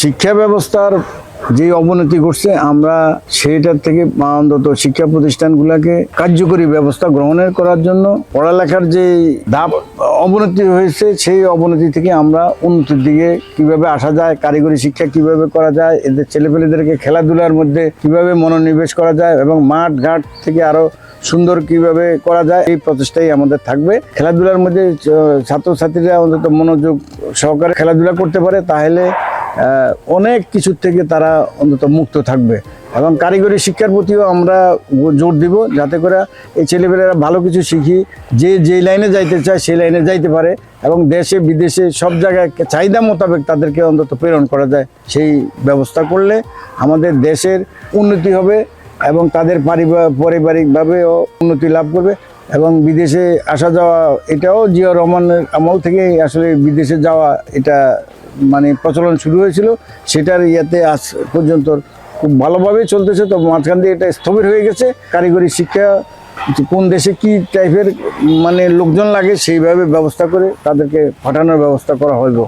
শিক্ষা ব্যবস্থার যে অবনতি ঘটছে, আমরা সেইটার থেকে অন্তত শিক্ষা প্রতিষ্ঠানগুলোকে কার্যকরী ব্যবস্থা গ্রহণের করার জন্য পড়ালেখার যে ধাপ অবনতি হয়েছে, সেই অবনতি থেকে আমরা উন্নতির দিকে কীভাবে আসা যায়, কারিগরি শিক্ষা কীভাবে করা যায়, এদের ছেলেপেলেদেরকে খেলাধুলার মধ্যে কীভাবে মনোনিবেশ করা যায় এবং মাঠ ঘাট থেকে আরও সুন্দর কীভাবে করা যায়, এই প্রচেষ্টাই আমাদের থাকবে। খেলাধুলার মধ্যে ছাত্রছাত্রীরা অন্তত মনোযোগ সহকারে খেলাধুলা করতে পারে, তাহলে অনেক কিছুর থেকে তারা অন্তত মুক্ত থাকবে। এবং কারিগরি শিক্ষার প্রতিও আমরা জোর দিব যাতে করে এই ছেলেমেয়েরা ভালো কিছু শিখি। যে যে লাইনে যাইতে চায় সেই লাইনে যাইতে পারে এবং দেশে, বিদেশে সব জায়গায় চাহিদা মোতাবেক তাদেরকে অন্তত প্রেরণ করা যায় সেই ব্যবস্থা করলে আমাদের দেশের উন্নতি হবে এবং তাদের পারিবা- পারিবারিকভাবেও উন্নতি লাভ করবে। এবং বিদেশে আসা যাওয়া, এটাও জিয়া রহমানের আমল থেকে আসলে বিদেশে যাওয়া এটা মানে প্রচলন শুরু হয়েছিল। সেটার ইয়েতে আজ পর্যন্ত খুব ভালোভাবেই চলতেছে, তো মাঝখান দিয়ে এটা স্থবির হয়ে গেছে। কারিগরি শিক্ষা কোন দেশে কি টাইপের মানে লোকজন লাগে সেইভাবে ব্যবস্থা করে তাদেরকে পাঠানোর ব্যবস্থা করা হইব।